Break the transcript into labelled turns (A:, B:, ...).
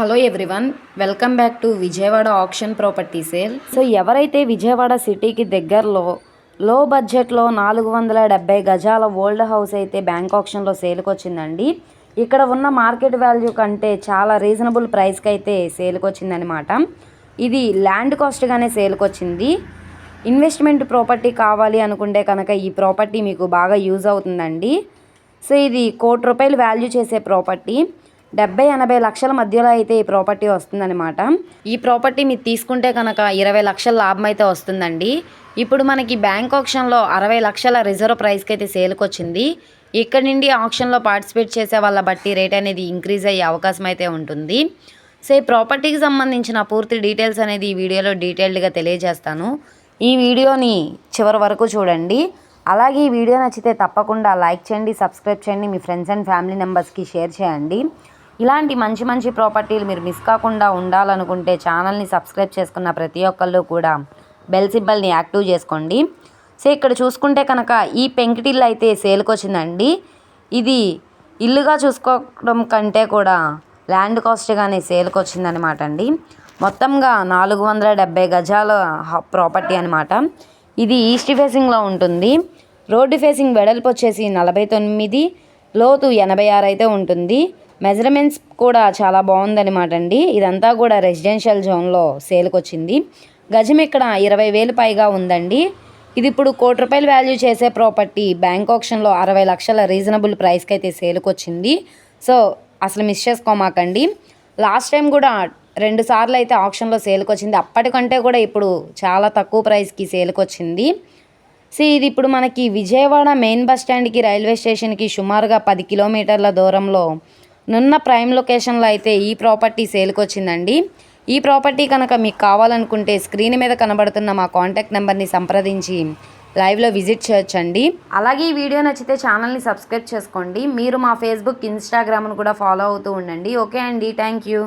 A: Hello everyone welcome back to Vijayawada option property sale so ఎవరైతే విజయవాడ సిటీకి దగ్గరలో లో బడ్జెట్లో నాలుగు వందల డెబ్బై గజాల ఓల్డ్ హౌస్ అయితే బ్యాంక్ ఆప్షన్లో సేల్కి వచ్చిందండి. ఇక్కడ ఉన్న మార్కెట్ వాల్యూ కంటే చాలా రీజనబుల్ ప్రైస్కి అయితే సేల్కి వచ్చిందనమాట ఇది ల్యాండ్ కాస్ట్గానే సేల్కి వచ్చింది. ఇన్వెస్ట్మెంట్ ప్రాపర్టీ కావాలి అనుకుంటే కనుక ఈ ప్రాపర్టీ మీకు బాగా యూజ్ అవుతుందండి. సో ఇది కోటి రూపాయలు వాల్యూ చేసే ప్రాపర్టీ. డెబ్బై ఎనభై లక్షల మధ్యలో అయితే ఈ ప్రాపర్టీ వస్తుందన్నమాట. ఈ ప్రాపర్టీ మీరు తీసుకుంటే కనుక ఇరవై లక్షల లాభం అయితే వస్తుందండి. ఇప్పుడు మనకి బ్యాంక్ ఆప్షన్లో అరవై లక్షల రిజర్వ్ ప్రైస్కి అయితే సేల్కి వచ్చింది ఇక్కడ నుండి ఆప్షన్లో పార్టిసిపేట్ చేసే వాళ్ళ బట్టి రేట్ అనేది ఇంక్రీజ్ అయ్యే అవకాశం అయితే ఉంటుంది. సో ఈ ప్రాపర్టీకి సంబంధించిన పూర్తి డీటెయిల్స్ అనేది ఈ వీడియోలో డీటెయిల్డ్గా తెలియజేస్తాను. ఈ వీడియోని చివరి వరకు చూడండి. అలాగే ఈ వీడియో నచ్చితే తప్పకుండా లైక్ చేయండి సబ్స్క్రైబ్ చేయండి మీ ఫ్రెండ్స్ అండ్ ఫ్యామిలీ మెంబర్స్కి షేర్ చేయండి. ఇలాంటి మంచి మంచి ప్రాపర్టీలు మీరు మిస్ కాకుండా ఉండాలనుకుంటే ఛానల్ని సబ్స్క్రైబ్ చేసుకున్న ప్రతి ఒక్కళ్ళు కూడా బెల్ సింబల్ని యాక్టివ్ చేసుకోండి. సో ఇక్కడ చూసుకుంటే కనుక ఈ పెంకిటిల్లు అయితే సేల్కి వచ్చిందండి. ఇది ఇల్లుగా చూసుకోవడం కంటే కూడా ల్యాండ్ కాస్ట్గానే సేల్కి వచ్చిందనమాట అండి. మొత్తంగా నాలుగు వందల డెబ్బై గజాల ప్రాపర్టీ అనమాట ఇది ఈస్ట్ ఫేసింగ్లో ఉంటుంది. రోడ్డు ఫేసింగ్ వెడల్పు వచ్చేసి నలభై తొమ్మిది లోతు ఎనభై ఆరు అయితే ఉంటుంది. మెజర్మెంట్స్ కూడా చాలా బాగుందనమాట అండి. ఇదంతా కూడా రెసిడెన్షియల్ జోన్లో సేల్కి వచ్చింది గజం ఇక్కడ ఇరవై వేలు పైగా ఉందండి. ఇది ఇప్పుడు కోటి రూపాయలు వాల్యూ చేసే ప్రాపర్టీ. బ్యాంక్ ఆప్షన్లో అరవై లక్షల రీజనబుల్ ప్రైస్కి అయితే సేల్కి వచ్చింది సో అసలు మిస్ చేసుకోమాకండి. లాస్ట్ టైం కూడా రెండు సార్లు అయితే ఆప్షన్లో సేల్కి వచ్చింది అప్పటికంటే కూడా ఇప్పుడు చాలా తక్కువ ప్రైస్కి సేల్కి వచ్చింది సో ఇది ఇప్పుడు మనకి విజయవాడ మెయిన్ బస్ స్టాండ్కి రైల్వే స్టేషన్కి సుమారుగా పది కిలోమీటర్ల దూరంలో నున్న ప్రైమ్ లొకేషన్లో అయితే ఈ ప్రాపర్టీ సేల్కి వచ్చిందండి ఈ ప్రాపర్టీ కనుక మీకు కావాలనుకుంటే స్క్రీన్ మీద కనబడుతున్న మా కాంటాక్ట్ నెంబర్ని సంప్రదించి లైవ్లో విజిట్ చేయొచ్చండి. అలాగే ఈ వీడియో నచ్చితే ఛానల్ని సబ్స్క్రైబ్ చేసుకోండి. మీరు మా ఫేస్బుక్ ఇన్స్టాగ్రామ్ను కూడా ఫాలో అవుతూ ఉండండి. ఓకే అండి. Thank you.